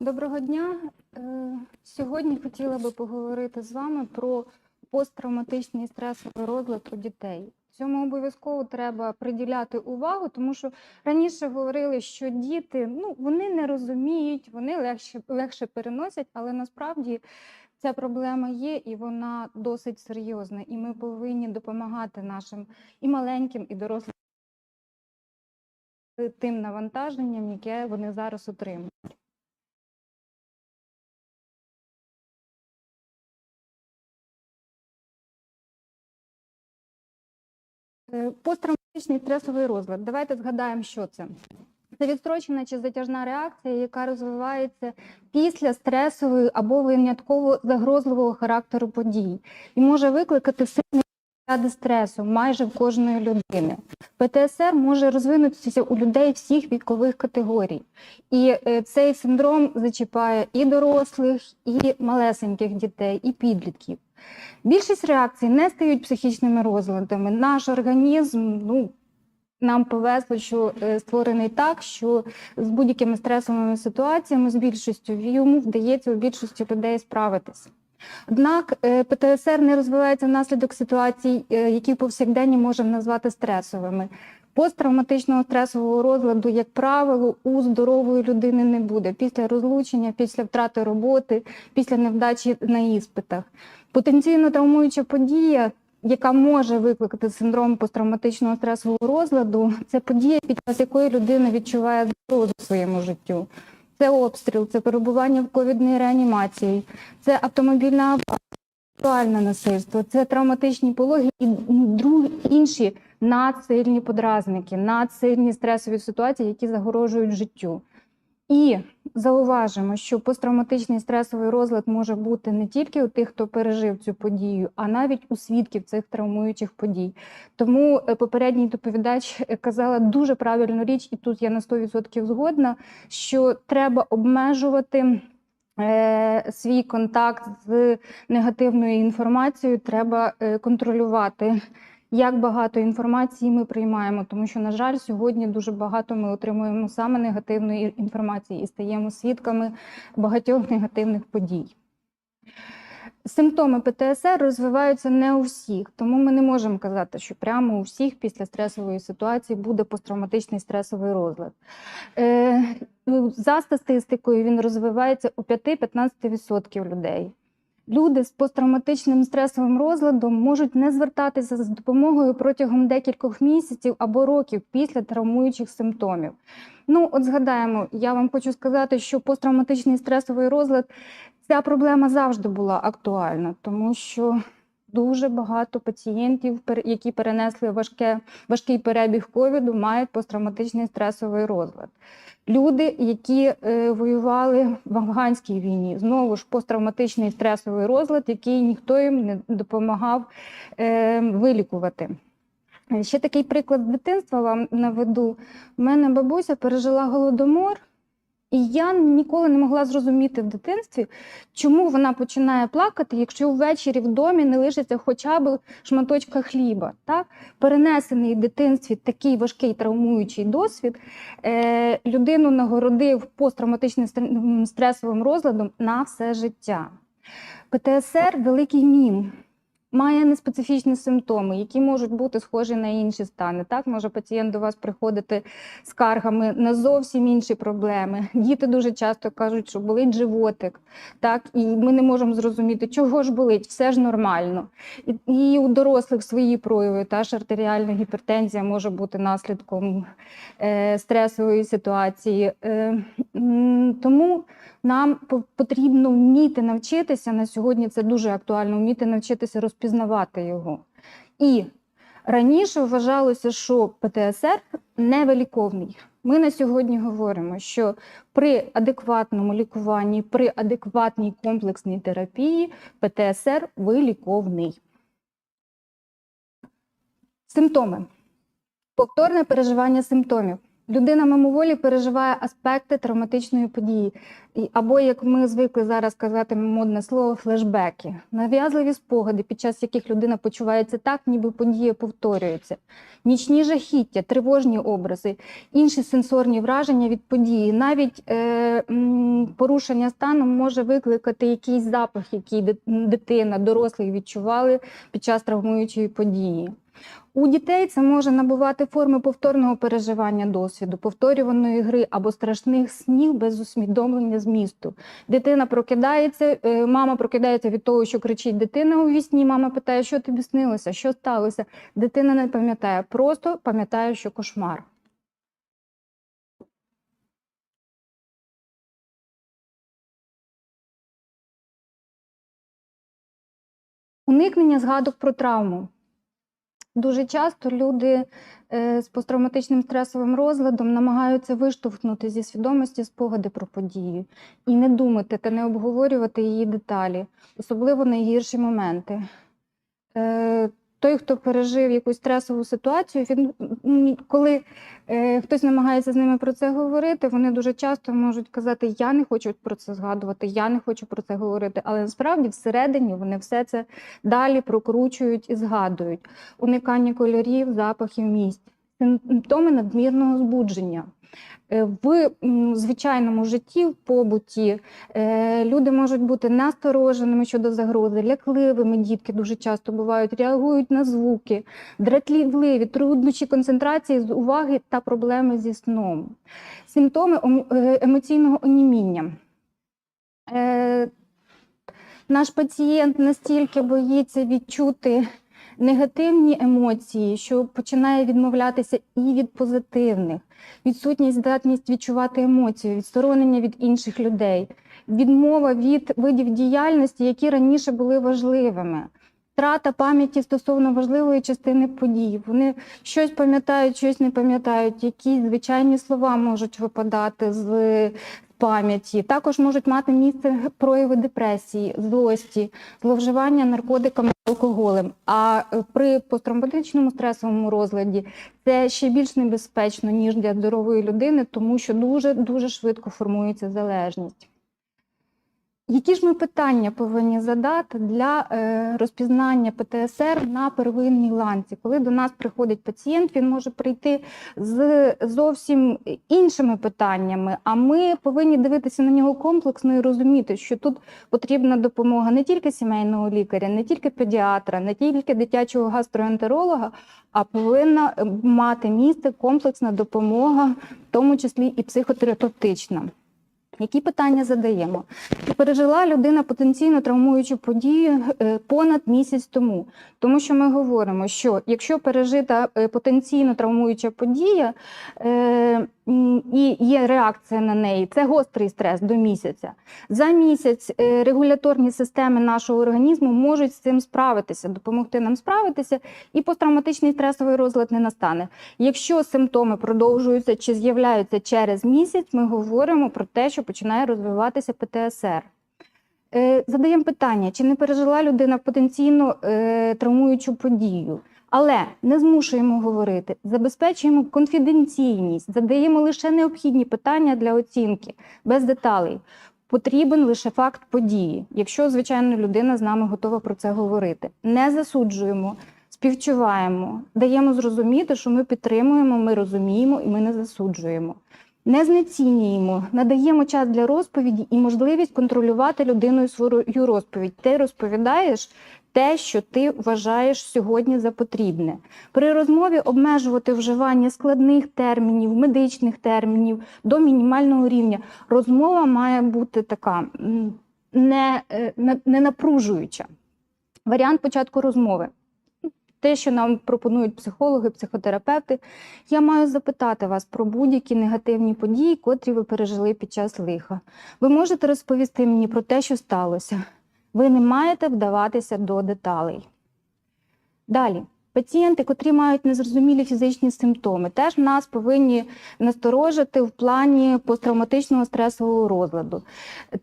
Доброго дня. Е, Сьогодні хотіла би поговорити з вами про посттравматичний стресовий розлад у дітей. Цьому обов'язково треба приділяти увагу, тому що раніше говорили, що діти ну вони не розуміють, вони легше легше переносять, але насправді ця проблема є і вона досить серйозна. І ми повинні допомагати нашим і маленьким, і дорослим тим навантаженням, яке вони зараз отримують. Посттравматичний стресовий розлад. Давайте згадаємо, що це. Це відстрочена чи затяжна реакція, яка розвивається після стресової або винятково загрозливого характеру подій, і може викликати сильні ряди стресу майже в кожної людини. ПТСР може розвинутися у людей всіх вікових категорій, і е, цей синдром зачіпає і дорослих, і малесеньких дітей, і підлітків. Більшість реакцій не стають психічними розладами. Наш організм, ну нам повезло, що е, створений так, що з будь-якими стресовими ситуаціями, з більшістю йому вдається у більшості людей справитися. Однак е, ПТСР не розвивається внаслідок ситуацій, е, які повсякденні можемо назвати стресовими. Посттравматичного стресового розладу, як правило, у здорової людини не буде після розлучення, після втрати роботи, після невдачі на іспитах. Потенційно травмуюча подія, яка може викликати синдром посттравматичного стресового розладу, це подія, під час якої людина відчуває загрозу своєму життю. Це обстріл, це перебування в ковідній реанімації, це автомобільна сексуальне насильство, це травматичні пологи і другі інші надсильні подразники, надсильні стресові ситуації, які загрожують життю. І зауважимо, що посттравматичний стресовий розлад може бути не тільки у тих, хто пережив цю подію, а навіть у свідків цих травмуючих подій. Тому е, попередній доповідач казала дуже правильну річ, і тут я на 100% згодна, що треба обмежувати. е, Свій контакт з негативною інформацією треба е, контролювати як багато інформації ми приймаємо, тому що, на жаль, сьогодні дуже багато ми отримуємо саме негативної інформації і стаємо свідками багатьох негативних подій. Симптоми ПТСР розвиваються не у всіх, тому ми не можемо казати, що прямо у всіх після стресової ситуації буде посттравматичний стресовий розлад. Е, За статистикою він розвивається у 5-15% людей. Люди з посттравматичним стресовим розладом можуть не звертатися за допомогою протягом декількох місяців або років після травмуючих симптомів. Ну, от згадаємо, я вам хочу сказати, що посттравматичний стресовий розлад ця проблема завжди була актуальна, тому що дуже багато пацієнтів, які перенесли важке, важкий перебіг ковіду, мають посттравматичний стресовий розлад. Люди, які е, воювали в афганській війні, знову ж посттравматичний стресовий розлад, який ніхто їм не допомагав е, вилікувати. Ще такий приклад дитинства вам наведу. У мене бабуся пережила голодомор. І я ніколи не могла зрозуміти в дитинстві, чому вона починає плакати, якщо ввечері в домі не лишиться хоча б шматочка хліба. Так? Перенесений в дитинстві такий важкий травмуючий досвід, е, людину нагородив посттравматичним стресовим розладом на все життя. ПТСР великий мім має неспецифічні симптоми, які можуть бути схожі на інші стани. Так, може пацієнт до вас приходити скаргами на зовсім інші проблеми. Діти дуже часто кажуть, що болить животик, так, і ми не можемо зрозуміти, чого ж болить, все ж нормально. І, і у дорослих свої прояви, та ж артеріальна гіпертензія може бути наслідком е, стресової ситуації. Е, тому нам потрібно вміти навчитися на сьогодні. Це дуже актуально вміти навчитися розпізнавати його. І раніше вважалося, що ПТСР невиліковний. Ми на сьогодні говоримо, що при адекватному лікуванні, при адекватній комплексній терапії ПТСР виліковний. Симптоми. Повторне переживання симптомів. Людина мимоволі переживає аспекти травматичної події, або як ми звикли зараз казати модне слово флешбеки, нав'язливі спогади, під час яких людина почувається так, ніби подія повторюється, нічні жахіття, тривожні образи, інші сенсорні враження від події. Навіть е, порушення стану може викликати якийсь запах, який дитина, дорослий відчували під час травмуючої події. У дітей це може набувати форми повторного переживання досвіду, повторюваної гри або страшних снів без усвідомлення змісту. Дитина прокидається, е, мама прокидається від того, що кричить дитина у вісні. Мама питає, що тобі снилося, що сталося. Дитина не пам'ятає, просто пам'ятає, що кошмар. Уникнення згадок про травму. Дуже часто люди е, з посттравматичним стресовим розладом намагаються виштовхнути зі свідомості спогади про подію і не думати та не обговорювати її деталі, особливо найгірші моменти. Той, хто пережив якусь стресову ситуацію, він коли е, хтось намагається з ними про це говорити, вони дуже часто можуть казати: Я не хочу про це згадувати, я не хочу про це говорити. Але насправді всередині вони все це далі прокручують і згадують уникання кольорів, запахів місць, симптоми надмірного збудження. Е, В звичайному житті, в побуті, е, люди можуть бути настороженими щодо загрози, лякливими дітки дуже часто бувають, реагують на звуки, дратівливі, труднощі концентрації з уваги та проблеми зі сном, симптоми е, емоційного оніміння. Наш пацієнт настільки боїться відчути негативні емоції, що починає відмовлятися і від позитивних, відсутність здатність відчувати емоції, відсторонення від інших людей, відмова від видів діяльності, які раніше були важливими. Втрата пам'яті стосовно важливої частини подій. Вони щось пам'ятають, щось не пам'ятають, якісь звичайні слова можуть випадати з пам'яті. Також можуть мати місце прояви депресії, злості, зловживання наркотиками алкоголем. А е, при посттравматичному стресовому розладі це ще більш небезпечно, ніж для здорової людини, тому що дуже дуже швидко формується залежність. Які ж ми питання повинні задати для е, розпізнання ПТСР на первинній ланці? Коли до нас приходить пацієнт, він може прийти з зовсім іншими питаннями, а ми повинні дивитися на нього комплексно і розуміти, що тут потрібна допомога не тільки сімейного лікаря, не тільки педіатра, не тільки дитячого гастроентеролога, а повинна е, мати місце комплексна допомога, в тому числі і психотерапевтична. Які питання задаємо? Пережила людина потенційно травмуючу подію е, понад місяць тому? Тому що ми говоримо, що якщо пережита е, потенційно травмуюча подія е, і є реакція на неї, це гострий стрес до місяця. За місяць регуляторні системи нашого організму можуть з цим справитися, допомогти нам справитися, і посттравматичний стресовий розлад не настане. Якщо симптоми продовжуються чи з'являються через місяць, ми говоримо про те, що починає розвиватися ПТСР. Е, Задаємо питання, чи не пережила людина потенційно е, травмуючу подію. Але не змушуємо говорити, забезпечуємо конфіденційність, задаємо лише необхідні питання для оцінки, без деталей. Потрібен лише факт події, якщо, звичайно, людина з нами готова про це говорити. Не засуджуємо, співчуваємо, даємо зрозуміти, що ми підтримуємо, ми розуміємо і ми не засуджуємо. Не знецінюємо, надаємо час для розповіді і можливість контролювати людиною свою розповідь. Ти розповідаєш те, що ти вважаєш сьогодні за потрібне. При розмові обмежувати вживання складних термінів, медичних термінів до мінімального рівня. Розмова має бути така е, не, не напружуюча. Варіант початку розмови. Те, що нам пропонують психологи, психотерапевти, я маю запитати вас про будь-які негативні події, котрі ви пережили під час лиха. Ви можете розповісти мені про те, що сталося. Ви не маєте вдаватися до деталей. Далі. Пацієнти, котрі мають незрозумілі фізичні симптоми, теж нас повинні насторожити в плані посттравматичного стресового розладу.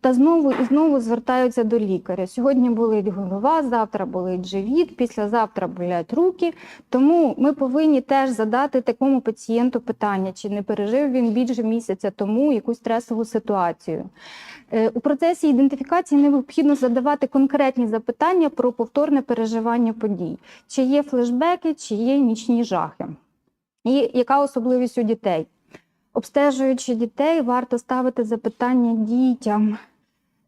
Та знову і знову звертаються до лікаря. Сьогодні болить голова, завтра болить живіт, післязавтра болять руки. Тому ми повинні теж задати такому пацієнту питання, чи не пережив він більше місяця тому якусь стресову ситуацію. Е, У процесі ідентифікації необхідно задавати конкретні запитання про повторне переживання подій, чи є флешбеки, чи є нічні жахи. І яка особливість у дітей? Обстежуючи дітей, варто ставити запитання дітям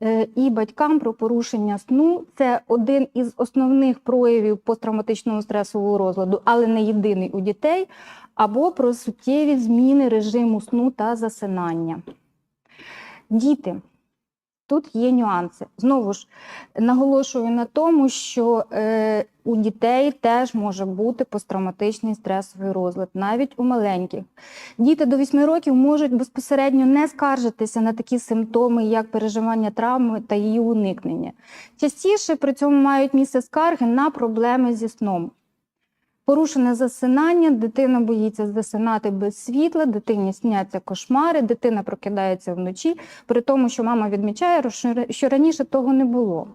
е, і батькам про порушення сну. Це один із основних проявів посттравматичного стресового розладу, але не єдиний у дітей, або про суттєві зміни режиму сну та засинання. Діти. Тут є нюанси. Знову ж наголошую на тому, що е, у дітей теж може бути посттравматичний стресовий розлад, навіть у маленьких. Діти до 8 років можуть безпосередньо не скаржитися на такі симптоми, як переживання травми та її уникнення. Частіше при цьому мають місце скарги на проблеми зі сном. Порушене засинання, дитина боїться засинати без світла, дитині сняться кошмари, дитина прокидається вночі, при тому, що мама відмічає, що- раніше того не було.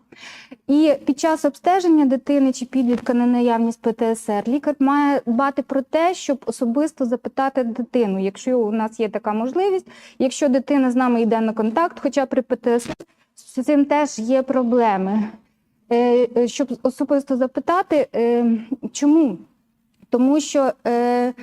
І під час обстеження дитини чи підлітка на наявність ПТСР лікар має дбати про те, щоб особисто запитати дитину, якщо у нас є така можливість, якщо дитина з нами йде на контакт, хоча при ПТСР з цим теж є проблеми. Е, е, Щоб особисто запитати, е, чому? Тому що е,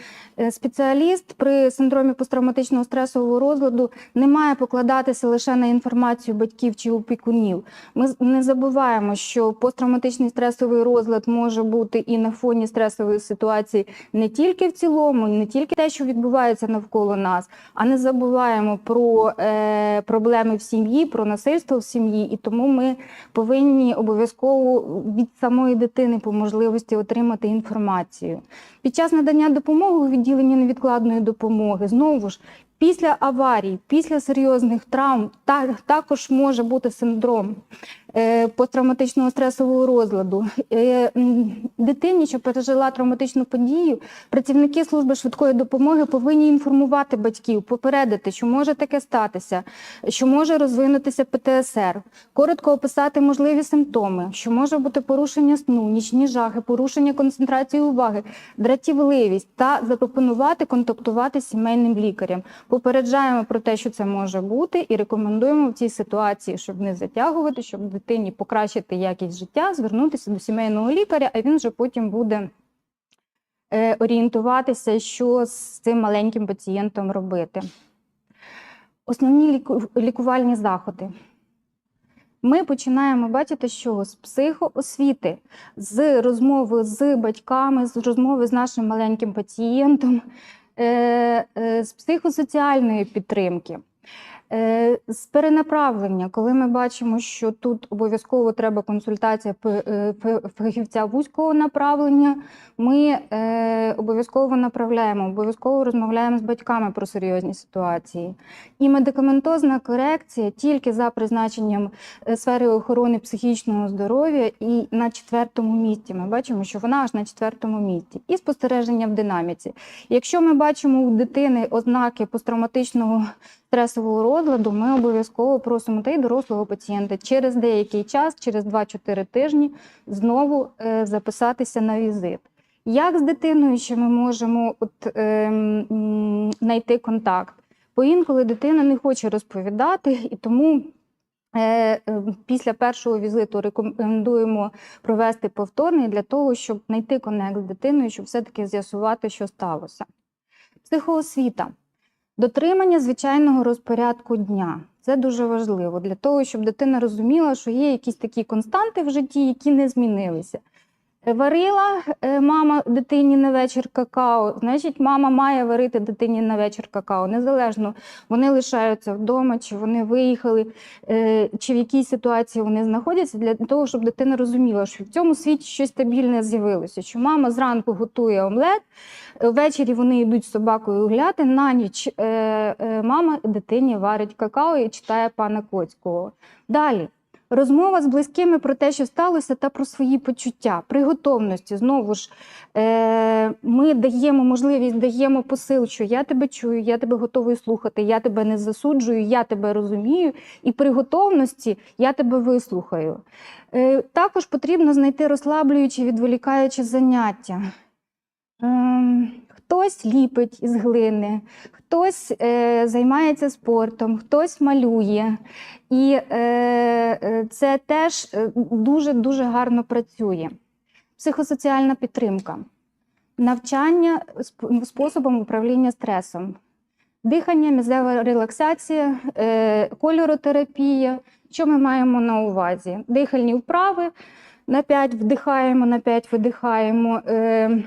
е, спеціаліст при синдромі посттравматичного стресового розладу не має покладатися лише на інформацію батьків чи опікунів. Ми не забуваємо, що посттравматичний стресовий розлад може бути і на фоні стресової ситуації не тільки в цілому, не тільки те, що відбувається навколо нас, а не забуваємо про е, проблеми в сім'ї, про насильство в сім'ї, і тому ми повинні обов'язково від самої дитини по можливості отримати інформацію. Під час надання допомоги у відділенні невідкладної допомоги знову ж після аварій, після серйозних травм та, також може бути синдром посттравматичного стресового розладу. Е, дитині, що пережила травматичну подію, працівники служби швидкої допомоги повинні інформувати батьків, попередити, що може таке статися, що може розвинутися ПТСР, коротко описати можливі симптоми, що може бути порушення сну, нічні жахи, порушення концентрації уваги, дратівливість та запропонувати контактувати з сімейним лікарем. Попереджаємо про те, що це може бути, і рекомендуємо в цій ситуації, щоб не затягувати, щоб дитині покращити якість життя, звернутися до сімейного лікаря, а він вже потім буде е, орієнтуватися, що з цим маленьким пацієнтом робити. Основні лікувальні заходи. Ми починаємо бачити, що з психоосвіти, з розмови з батьками, з розмови з нашим маленьким пацієнтом, е, е, з психосоціальної підтримки. Е, З перенаправлення, коли ми бачимо, що тут обов'язково треба консультація е, фахівця вузького направлення, ми е, обов'язково направляємо, обов'язково розмовляємо з батьками про серйозні ситуації. І медикаментозна корекція тільки за призначенням сфери охорони психічного здоров'я і на четвертому місці. Ми бачимо, що вона аж на четвертому місці. І спостереження в динаміці. Якщо ми бачимо у дитини ознаки посттравматичного стресового розладу, ми обов'язково просимо та й дорослого пацієнта через деякий час, через 2-4 тижні, знову е, записатися на візит. Як з дитиною ще ми можемо от, ем, знайти контакт? Бо інколи дитина не хоче розповідати, і тому е, е, після першого візиту рекомендуємо провести повторний для того, щоб знайти конект з дитиною, щоб все-таки з'ясувати, що сталося. Психоосвіта. Дотримання звичайного розпорядку дня. Це дуже важливо для того, щоб дитина розуміла, що є якісь такі константи в житті, які не змінилися. Варила е, мама дитині на вечір какао, значить, мама має варити дитині на вечір какао. Незалежно вони лишаються вдома, чи вони виїхали, е, чи в якій ситуації вони знаходяться, для того, щоб дитина розуміла, що в цьому світі щось стабільне з'явилося. Що мама зранку готує омлет, е, ввечері вони йдуть з собакою гуляти. На ніч мама дитині варить какао і читає пана Коцького. Далі. Розмова з близькими про те, що сталося, та про свої почуття, при готовності. Знову ж е, ми даємо можливість, даємо посил, що я тебе чую, я тебе готовий слухати, я тебе не засуджую, я тебе розумію, і при готовності я тебе вислухаю. Е, також потрібно знайти розслаблюючі, відволікаючі заняття. Хтось ліпить із глини, хтось е, займається спортом, хтось малює. І е, е, це теж дуже-дуже гарно працює. Психосоціальна підтримка, навчання способом управління стресом, дихання, мізева релаксація, е, кольоротерапія. Що ми маємо на увазі? Дихальні вправи на 5 вдихаємо, на 5 видихаємо. Е,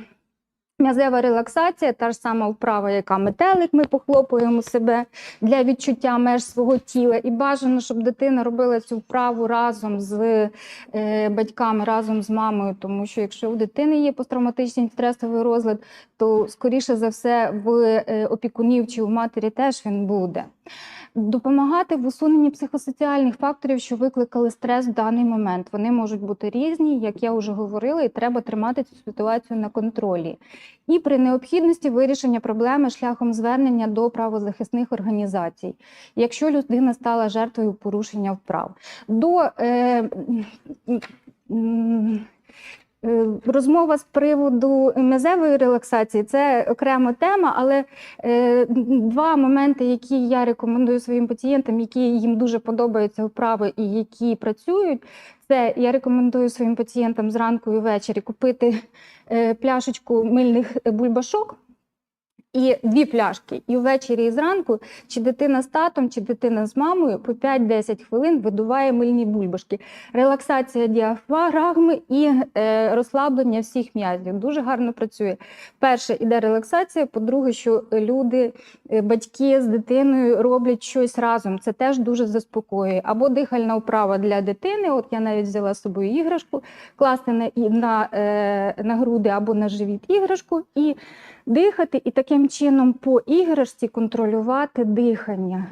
М'язева релаксація, та ж сама вправа, яка метелик, ми похлопуємо себе для відчуття меж свого тіла. І бажано, щоб дитина робила цю вправу разом з е, батьками, разом з мамою. Тому що якщо у дитини є посттравматичний стресовий розлад, то скоріше за все в е, опікунів чи у матері теж він буде. Допомагати в усуненні психосоціальних факторів, що викликали стрес в даний момент. Вони можуть бути різні, як я вже говорила, і треба тримати цю ситуацію на контролі. І при необхідності вирішення проблеми шляхом звернення до правозахисних організацій, якщо людина стала жертвою порушення вправ. До е, Розмова з приводу мезевої релаксації це окрема тема, але е, два моменти, які я рекомендую своїм пацієнтам, які їм дуже подобаються вправи і які працюють. Це я рекомендую своїм пацієнтам зранку і ввечері купити е, пляшечку мильних бульбашок. І дві пляшки, і ввечері і зранку, чи дитина з татом, чи дитина з мамою по 5-10 хвилин видуває мильні бульбашки. Релаксація діафрагми і е, розслаблення всіх м'язів. Дуже гарно працює. Перше, іде релаксація. По-друге, що люди, е, батьки з дитиною роблять щось разом. Це теж дуже заспокоює. Або дихальна вправа для дитини. От я навіть взяла з собою іграшку, класти на, на, е, на груди або на живіт іграшку і дихати, і таким чином по іграшці контролювати дихання,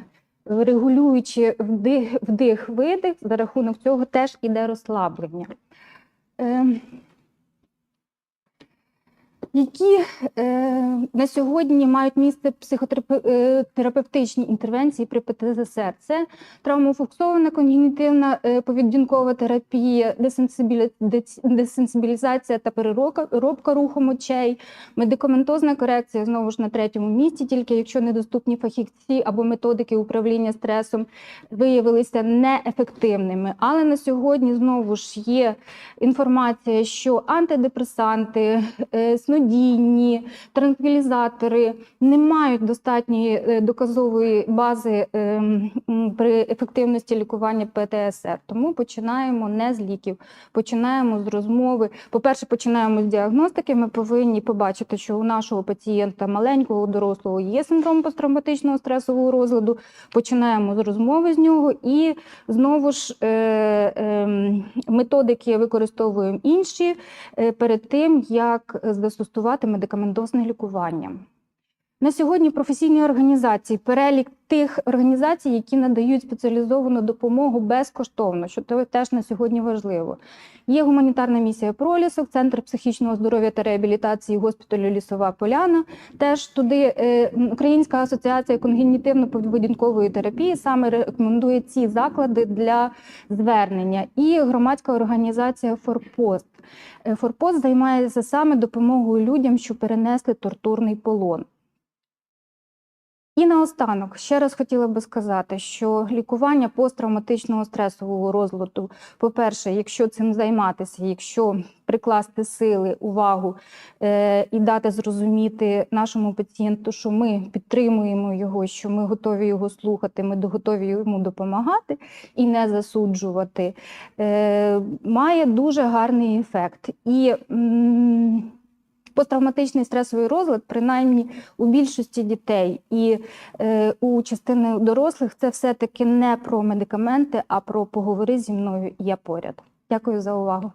регулюючи вдих, вдих видих, за рахунок цього теж іде розслаблення. Які е, на сьогодні мають місце психотерапевтичні інтервенції при ПТСР? Це травмофоксована когнітивна е, поведінкова терапія, десенсибілізація та переробка рухом очей, медикаментозна корекція знову ж на третьому місці, тільки якщо недоступні фахівці або методики управління стресом виявилися неефективними. Але на сьогодні знову ж є інформація, що антидепресанти, е, снодійні, транквілізатори не мають достатньої е, доказової бази ем, при ефективності лікування ПТСР. Тому починаємо не з ліків, починаємо з розмови. По-перше, починаємо з діагностики. Ми повинні побачити, що у нашого пацієнта маленького дорослого є синдром посттравматичного стресового розладу. Починаємо з розмови з нього і знову ж е, е, методики використовуємо інші е, перед тим, як застосувати медикаментозне лікування. На сьогодні професійні організації, перелік тих організацій, які надають спеціалізовану допомогу безкоштовно, що теж на сьогодні важливо. Є гуманітарна місія Пролісок, Центр психічного здоров'я та реабілітації госпіталю Лісова Поляна. Теж туди е, Українська асоціація конгенітивно-поведінкової терапії саме рекомендує ці заклади для звернення. І громадська організація Форпост. Е, Форпост займається саме допомогою людям, що перенесли тортурний полон. І наостанок ще раз хотіла би сказати, що лікування посттравматичного стресового розладу, по-перше, якщо цим займатися, якщо прикласти сили, увагу е, і дати зрозуміти нашому пацієнту, що ми підтримуємо його, що ми готові його слухати, ми готові йому допомагати і не засуджувати, е, має дуже гарний ефект. І м, посттравматичний стресовий розлад, принаймні у більшості дітей і е, у частини дорослих, це все-таки не про медикаменти, а про поговори зі мною, я поряд. Дякую за увагу.